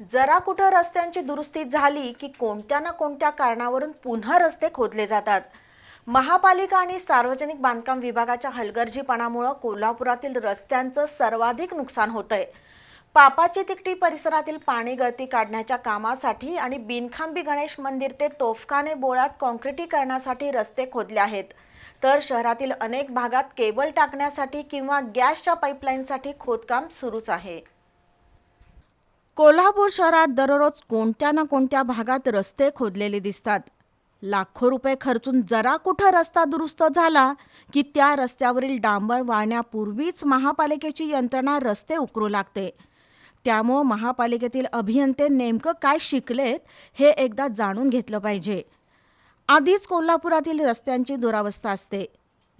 जरा कुठं रस्त्यांची दुरुस्ती झाली की कोणत्या ना कोणत्या कारणावरून पुन्हा रस्ते खोदले जातात? महापालिका आणि सार्वजनिक बांधकाम विभागाच्या हलगर्जीपणामुळं कोल्हापुरातील रस्त्यांचं सर्वाधिक नुकसान होतंय. पापाची तिकटी परिसरातील पाणी गळती काढण्याच्या कामासाठी आणि बिनखांबी गणेश मंदिर ते तोफखाने बोळात कॉन्क्रिटीकरणासाठी रस्ते खोदले आहेत. तर शहरातील अनेक भागात केबल टाकण्यासाठी किंवा गॅसच्या पाईपलाईनसाठी खोदकाम सुरूच आहे. कोल्हापूर शहरात दररोज कोणत्या ना कोणत्या भागात रस्ते खोदलेले दिसतात. लाखो रुपये खर्चून जरा कुठं रस्ता दुरुस्त झाला की त्या रस्त्यावरील डांबर वाळण्यापूर्वीच महापालिकेची यंत्रणा रस्ते उकरू लागते. त्यामुळं महापालिकेतील अभियंते नेमकं काय शिकलेत हे एकदा जाणून घेतलं पाहिजे. आधीच कोल्हापुरातील रस्त्यांची दुरावस्था असते.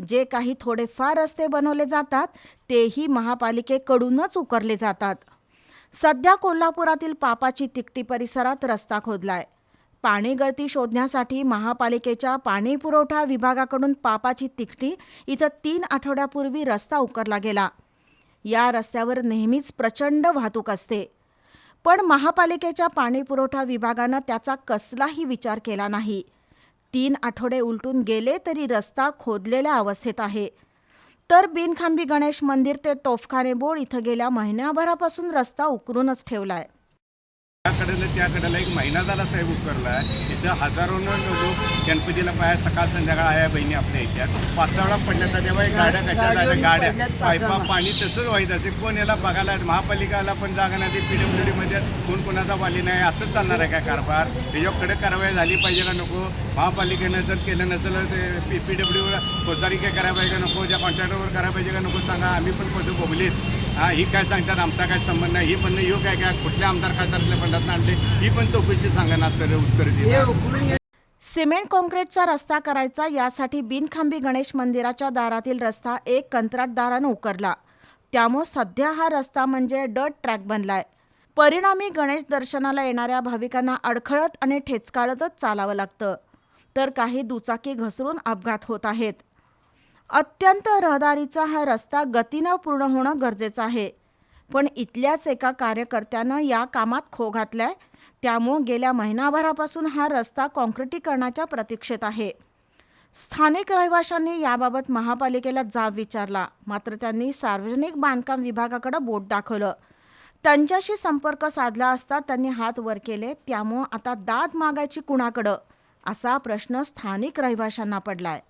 जे काही थोडेफार रस्ते बनवले जातात तेही महापालिकेकडूनच उकरले जातात. सध्या कोल्हापुरातील पापाची तिकटी परिसरात रस्ता खोदलाय. पाणी गळती शोधण्यासाठी महापालिकेच्या पाणी पुरवठा विभागाकडून पापाची तिकटी इथं तीन आठवड्यापूर्वी रस्ता उकरला गेला. या रस्त्यावर नेहमीच प्रचंड वाहतूक असते. पण महापालिकेच्या पाणी पुरवठा विभागानं त्याचा कसलाही विचार केला नाही. तीन आठवडे उलटून गेले तरी रस्ता खोदलेल्या अवस्थेत आहे. तर बिनखांबी गणेश मंदिर ते तोफखाने बोळ इथं गेल्या महिन्याभरापासून रस्ता उकरूनच ठेवलाय. त्याकडेला त्याकडेला एक महिना झाला साहेब उतरला इथं हजारोनं लोक गणपतीला पाया सकाळ संध्याकाळ आया बहिणी आपल्या ह्याच्यात पाच सहा वेळा पडल्या तर तेव्हा हे गाड्या? कशा झाल्या गाड्या पायपा पाणी तसंच व्हायचं असे कोण याला बघायला महापालिकाला पण जागा नाही ती पी मध्ये कोण कोणाचा वाली नाही असंच चालणार आहे काय कारभार? त्याच्याकडे कारवाई झाली पाहिजे का नको? महापालिकेनं जर केलं नसेल तर पी पी डब्ल्यूला फौजदारी काय करायला पाहिजे का नको? ज्या कॉन्ट्रॅक्टरवर करायला पाहिजे का नको सांगा. आम्ही पण कसं बोगलीत हा ही काय सांगतात? आमचा काय संबंध नाही. ही पण यो काय काय? कुठल्या आमदार खासदारच्या फंडात आणले? ही पण चौकशी सांगा ना सर उत्तर दिलं सिमेंट कॉन्क्रीटचा रस्ता करायचा. यासाठी बिनखांबी गणेश मंदिराच्या दारातील रस्ता एक कंत्राटदारानं उकरला. त्यामुळे सध्या हा रस्ता म्हणजे डट ट्रॅक बनलाय. परिणामी गणेश दर्शनाला येणाऱ्या भाविकांना अडखळत आणि ठेचकाळतच चालावं लागतं. तर काही दुचाकी घसरून अपघात होत आहेत. अत्यंत रहदारीचा हा रस्ता गतीनं पूर्ण होणं गरजेचं आहे. पण इथल्याच एका कार्यकर्त्यानं या कामात खो घातलाय. त्यामुळं गेल्या महिनाभरापासून हा रस्ता कॉन्क्रिटीकरणाच्या प्रतीक्षेत आहे. स्थानिक रहिवाशांनी याबाबत महापालिकेला जाब विचारला. मात्र त्यांनी सार्वजनिक बांधकाम विभागाकडे बोट दाखवलं. त्यांच्याशी संपर्क साधला असता त्यांनी हात वर केले. त्यामुळं आता दाद मागायची कुणाकडं? असा प्रश्न स्थानिक रहिवाशांना पडलाय.